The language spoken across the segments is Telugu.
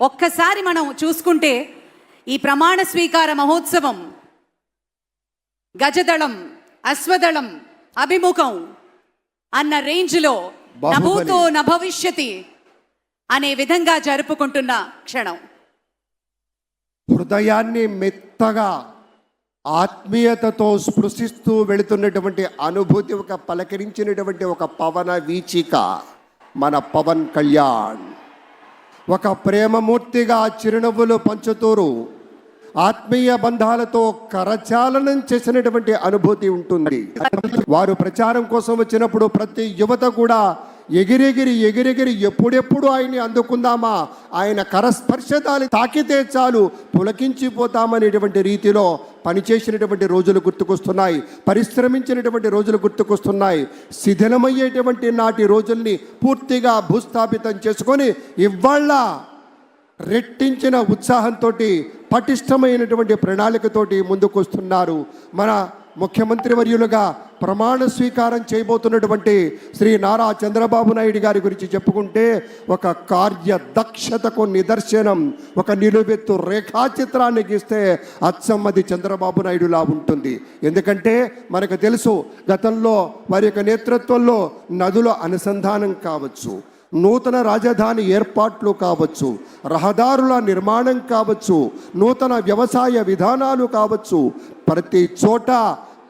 ఒక్కసారి మనం చూసుకుంటే ఈ ప్రమాణ స్వీకార మహోత్సవం గజదళం అశ్వదళం అభిముఖం అన్న రేంజ్లో. నభూతో నభవిష్యతి అనే విధంగా జరుపుకుంటున్న క్షణం హృదయాన్ని మెత్తగా ఆత్మీయతతో స్పృశిస్తూ వెళుతున్నటువంటి అనుభూతి ఒక పలకరించినటువంటి ఒక పవన వీచిక మన పవన్ కళ్యాణ్ ఒక ప్రేమమూర్తిగా చిరునవ్వులు పంచుతూరు ఆత్మీయ బంధాలతో కరచాలనం చేసినటువంటి అనుభూతి ఉంటుంది. వారు ప్రచారం కోసం వచ్చినప్పుడు ప్రతి యువత కూడా ఎగిరెగిరి ఎగిరెగిరి ఎప్పుడెప్పుడు ఆయన్ని అందుకుందామా? ఆయన కరస్పర్శతాలు తాకితే చాలు పులకించిపోతామనేటువంటి రీతిలో పనిచేసినటువంటి రోజులు గుర్తుకొస్తున్నాయి. పరిశ్రమించినటువంటి రోజులు గుర్తుకొస్తున్నాయి. శిథిలమయ్యేటువంటి నాటి రోజుల్ని పూర్తిగా భూస్థాపితం చేసుకొని ఇవాళ రెట్టించిన ఉత్సాహంతో పటిష్టమైనటువంటి ప్రణాళికతోటి ముందుకొస్తున్నారు. మన ముఖ్యమంత్రి వర్యులుగా ప్రమాణ స్వీకారం చేయబోతున్నటువంటి శ్రీ నారా చంద్రబాబు నాయుడు గారి గురించి చెప్పుకుంటే ఒక కార్యదక్షతకు నిదర్శనం ఒక నిలువెత్తు రేఖాచిత్రాన్ని గీస్తే అచ్చమ్మది చంద్రబాబు నాయుడులా ఉంటుంది. ఎందుకంటే మనకు తెలుసు గతంలో వారి యొక్క నేతృత్వంలో నదుల అనుసంధానం కావచ్చు నూతన రాజధాని ఏర్పాట్లు కావచ్చు రహదారుల నిర్మాణం కావచ్చు నూతన వ్యవసాయ విధానాలు కావచ్చు ప్రతి చోట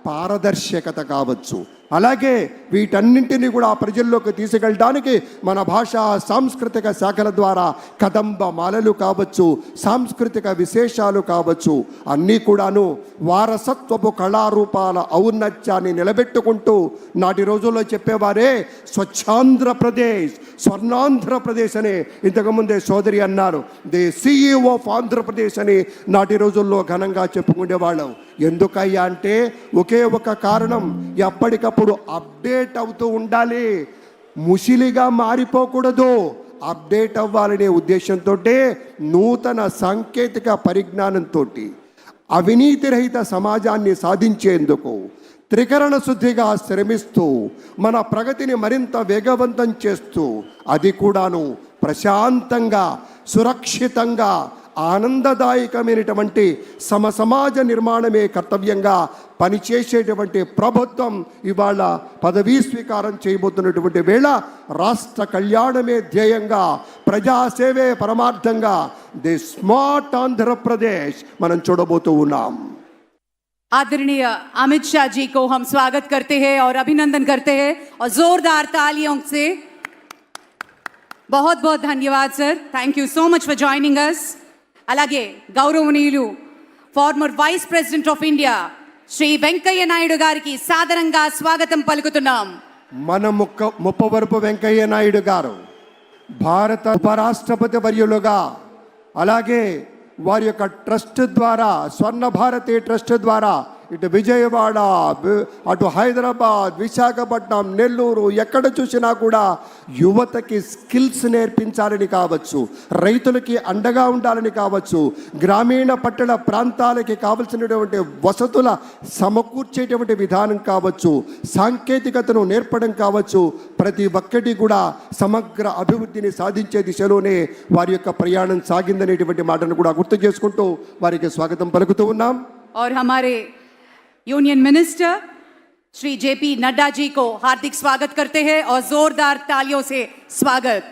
పారదర్శకత కావచ్చు. అలాగే వీటన్నింటినీ కూడా ప్రజల్లోకి తీసుకెళ్ళడానికి మన భాషా సాంస్కృతిక శాఖల ద్వారా కదంబ మాలలు కావచ్చు సాంస్కృతిక విశేషాలు కావచ్చు అన్నీ కూడాను వారసత్వపు కళారూపాల ఔన్నత్యాన్ని నిలబెట్టుకుంటూ నాటి రోజుల్లో చెప్పేవారే స్వచ్ఛాంధ్రప్రదేశ్ స్వర్ణాంధ్రప్రదేశ్ అని ఇంతకుముందే సోదరి అన్నారు. ది సిఇఓ ఆఫ్ ఆంధ్రప్రదేశ్ అని నాటి రోజుల్లో ఘనంగా చెప్పుకునేవాళ్ళం ఎందుకయ్యా అంటే ఒకే ఒక కారణం ఎప్పటికప్పుడు అప్డేట్ అవుతూ ఉండాలి. ముసిలిగా మారిపోకూడదు. అప్డేట్ అవ్వాలనే ఉద్దేశంతో నూతన సాంకేతిక పరిజ్ఞానంతో అవినీతి రహిత సమాజాన్ని సాధించేందుకు త్రికరణ శుద్ధిగా శ్రమిస్తూ మన ప్రగతిని మరింత వేగవంతం చేస్తూ అది కూడాను ప్రశాంతంగా సురక్షితంగా ఆనందదాయకమైనటువంటి సమ సమాజ నిర్మాణమే కర్తవ్యంగా పనిచేసేటువంటి ప్రభుత్వం ఇవాళ పదవీ స్వీకారం చేయబోతున్నటువంటి వేళ రాష్ట్ర కళ్యాణమే ధ్యేయంగా ప్రజాసేవే పరమార్థంగా ది స్మార్ట్ ఆంధ్రప్రదేశ్ మనం చూడబోతూ ఉన్నాం आदरणीय अमित शाह जी को हम स्वागत करते हैं और अभिनंदन करते हैं और जोरदार तालियों से बहुत बहुत धन्यवाद sir thank you so much for joining us అలాగే గౌరవనీయులు former vice president of India Shri Venkaiah Naidu గారికి సాదరంగా స్వాగతం పలుకుతున్నాం. మన ముక్క ముప్పవరపు వెంకయ్య నాయుడు గారు భారత ఉపరాష్ట్రపతి వర్యులుగా అలాగే వారి యొక్క ట్రస్ట్ ద్వారా స్వర్ణ భారతి ట్రస్ట్ ద్వారా ఇటు విజయవాడ వి- అటు హైదరాబాద్ విశాఖపట్నం నెల్లూరు ఎక్కడ చూసినా కూడా యువతకి స్కిల్స్ నేర్పించాలని కావచ్చు రైతులకి అండగా ఉండాలని కావచ్చు గ్రామీణ పట్టణ ప్రాంతాలకి కావలసినటువంటి వసతుల సమకూర్చేటువంటి విధానం కావచ్చు సాంకేతికతను నేర్పడం కావచ్చు ప్రతి ఒక్కటి కూడా సమగ్ర అభివృద్ధిని సాధించే దిశలోనే వారి యొక్క ప్రయాణం సాగిందనేటువంటి మాటను కూడా గుర్తు చేసుకుంటూ వారికి స్వాగతం పలుకుతూ ఉన్నాం और हमारे union minister Shri JP Nadda ji को हार्दिक स्वागत करते हैं और जोरदार तालियों से स्वागत।